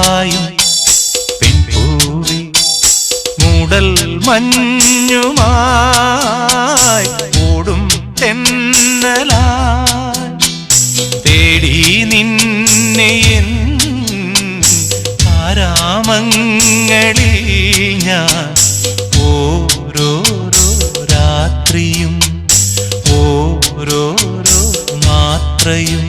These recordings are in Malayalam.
കായും പെൺപൂവി മൂടൽ മഞ്ഞുമായി ഓടും തെന്നലായി തേടി നിന്നെ ആരാമങ്ങളിൽ ഞാൻ ഓരോരോ രാത്രിയും ഓരോരോ മാത്രയും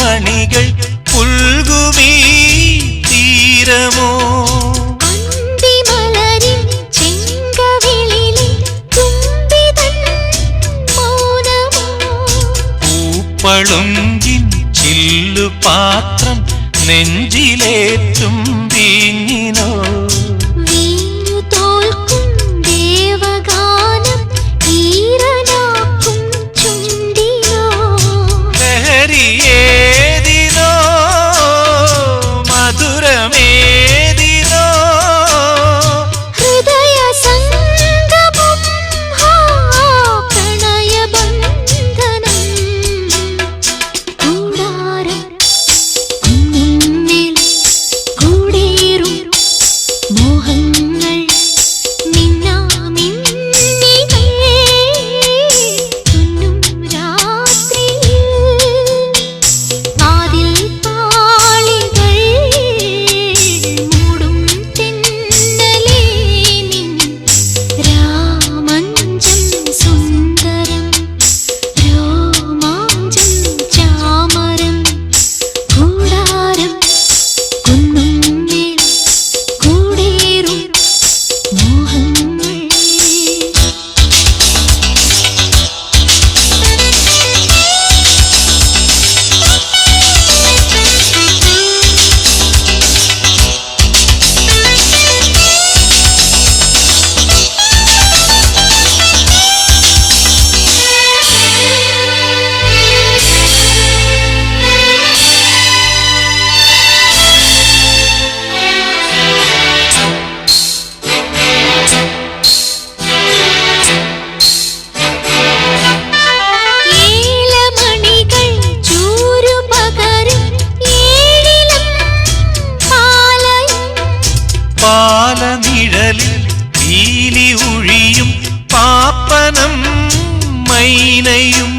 മഞ്ഞുമണികൾ പുൽകുമീ തീരമോ? അന്തിമലരിൻ ചില്ലു പാത്രം മൗനമോ? நிழலில் பீலி ஒழியும் பாப்பனம் மைனையும்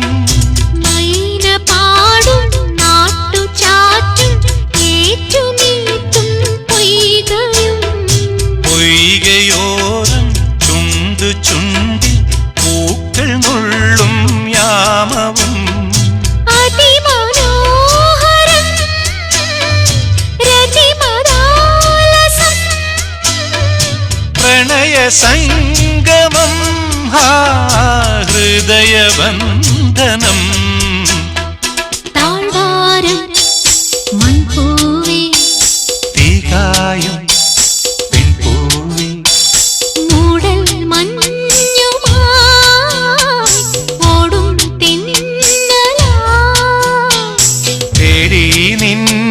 പ്രണയ സംഗമം ഹാ ഹൃദയബന്ധനം താഴ്വാരം മൺപൂവേ. തീകായും പെൺപൂവി മൂടൽ മഞ്ഞുമായി ഓടും തെന്നലായി തേടി നിന്നെ